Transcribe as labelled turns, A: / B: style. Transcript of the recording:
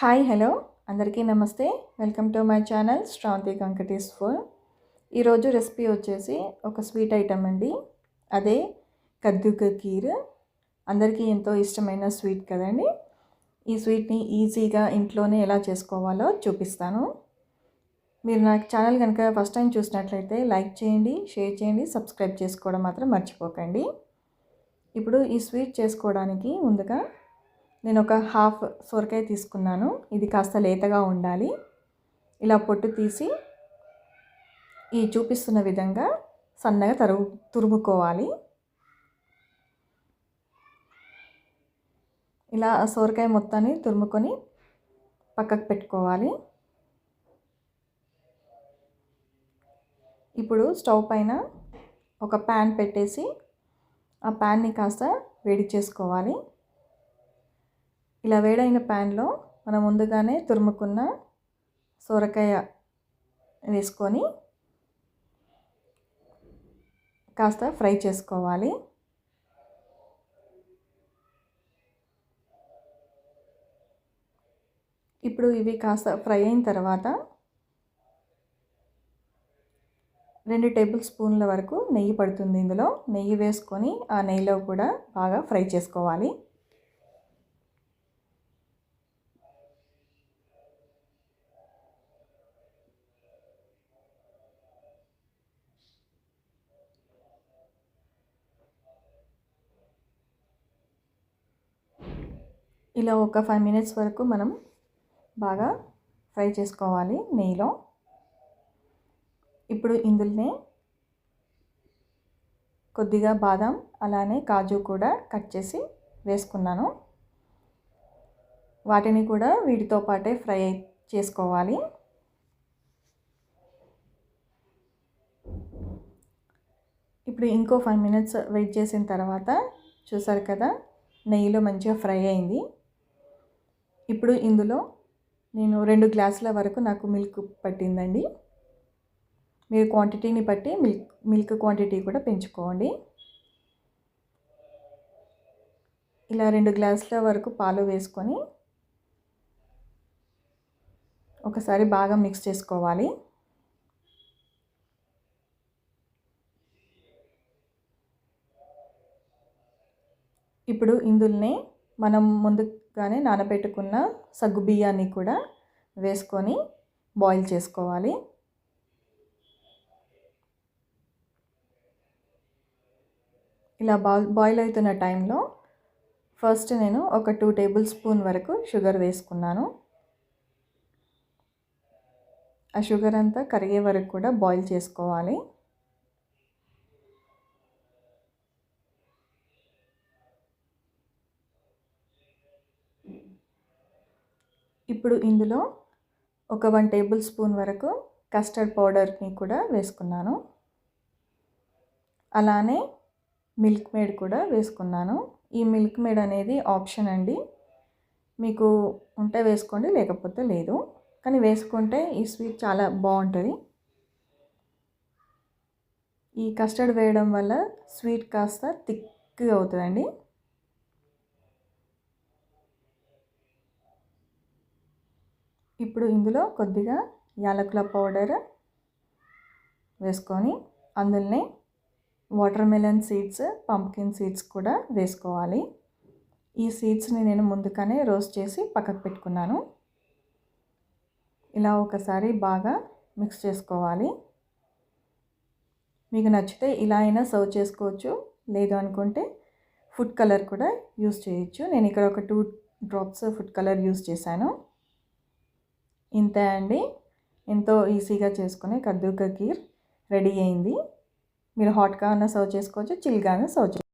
A: hi hello అందరికీ నమస్తే welcome to my channel Shravanthi Kankatis food ఈరోజు రెసిపీ వచ్చేసి ఒక స్వీట్ ఐటమ్ అండి అదే కద్దుక కీర్ అందరికీ ఎంతో ఇష్టమైన స్వీట్ కదండి ఈ స్వీట్ని ఈజీగా ఇంట్లోనే ఎలా చేసుకోవాలో చూపిస్తాను మీరు నా ఛానల్ కనుక ఫస్ట్ టైం చూసినట్లయితే లైక్ చేయండి షేర్ చేయండి సబ్స్క్రైబ్ చేసుకోవడం మాత్రం మర్చిపోకండి ఇప్పుడు ఈ స్వీట్ చేసుకోవడానికి ముందుగా నేను ఒక హాఫ్ సొరకాయ తీసుకున్నాను ఇది కాస్త లేతగా ఉండాలి ఇలా పొట్టు తీసి ఈ చూపిస్తున్న విధంగా సన్నగా తరుగు తురుముకోవాలి ఇలా సోరకాయ మొత్తాన్ని తురుముకొని పక్కకు పెట్టుకోవాలి ఇప్పుడు స్టవ్ పైన ఒక ప్యాన్ పెట్టేసి ఆ ప్యాన్ని కాస్త వేడి చేసుకోవాలి ఇలా వేడైన ప్యాన్లో మనం ముందుగానే తురుముకున్న సొరకాయ వేసుకొని కాస్త ఫ్రై చేసుకోవాలి ఇప్పుడు ఇవి కాస్త ఫ్రై అయిన తర్వాత రెండు టేబుల్ స్పూన్ల వరకు నెయ్యి పడుతుంది ఇందులో నెయ్యి వేసుకొని ఆ నెయ్యిలో కూడా బాగా ఫ్రై చేసుకోవాలి ఇలా ఒక ఫైవ్ మినిట్స్ వరకు మనం బాగా ఫ్రై చేసుకోవాలి నెయ్యిలో ఇప్పుడు ఇందులోనే కొద్దిగా బాదం అలానే కాజు కూడా కట్ చేసి వేసుకున్నాను వాటిని కూడా వీటితో పాటే ఫ్రై చేసుకోవాలి ఇప్పుడు ఇంకో ఫైవ్ మినిట్స్ వెయిట్ చేసిన తర్వాత చూసారు కదా నెయ్యిలో మంచిగా ఫ్రై అయింది ఇప్పుడు ఇందులో నేను రెండు గ్లాసుల వరకు నాకు మిల్క్ పట్టిందండి మీరు క్వాంటిటీని బట్టి మిల్క్ మిల్క్ క్వాంటిటీ కూడా పెంచుకోండి ఇలా రెండు గ్లాసుల వరకు పాలు వేసుకొని ఒకసారి బాగా మిక్స్ చేసుకోవాలి ఇప్పుడు ఇందులోనే మనం ముందుగానే నానబెట్టుకున్న సగ్గు బియ్యాన్ని కూడా వేసుకొని బాయిల్ చేసుకోవాలి ఇలా బా బాయిల్ అవుతున్న టైంలో ఫస్ట్ నేను ఒక టూ టేబుల్ స్పూన్ వరకు షుగర్ వేసుకున్నాను ఆ షుగర్ అంతా కరిగే వరకు కూడా బాయిల్ చేసుకోవాలి ఇప్పుడు ఇందులో ఒక వన్ టేబుల్ స్పూన్ వరకు కస్టర్డ్ పౌడర్ని కూడా వేసుకున్నాను అలానే మిల్క్ మేడ్ కూడా వేసుకున్నాను ఈ మిల్క్ మేడ్ అనేది ఆప్షన్ అండి మీకు ఉంటే వేసుకోండి లేకపోతే లేదు కానీ వేసుకుంటే ఈ స్వీట్ చాలా బాగుంటుంది ఈ కస్టర్డ్ వేయడం వల్ల స్వీట్ కాస్త థిక్గా అవుతుందండి ఇప్పుడు ఇందులో కొద్దిగా యాలకుల పౌడర్ వేసుకొని అందులోనే watermelon seeds pumpkin seeds కూడా వేసుకోవాలి ఈ సీడ్స్ని నేను ముందుగానే రోస్ట్ చేసి పక్కకు పెట్టుకున్నాను ఇలా ఒకసారి బాగా మిక్స్ చేసుకోవాలి మీకు నచ్చితే ఇలా అయినా సర్వ్ చేసుకోవచ్చు లేదు అనుకుంటే ఫుడ్ కలర్ కూడా యూస్ చేయొచ్చు నేను ఇక్కడ ఒక two drops food colour use చేశాను ఇంతే అండి ఎంతో ఈజీగా చేసుకునే కద్దూక కీర్ రెడీ అయింది మీరు హాట్గా అన్న సర్వ్ చేసుకోవచ్చు చిల్గా అన్న సర్వ్ చేసుకోవచ్చు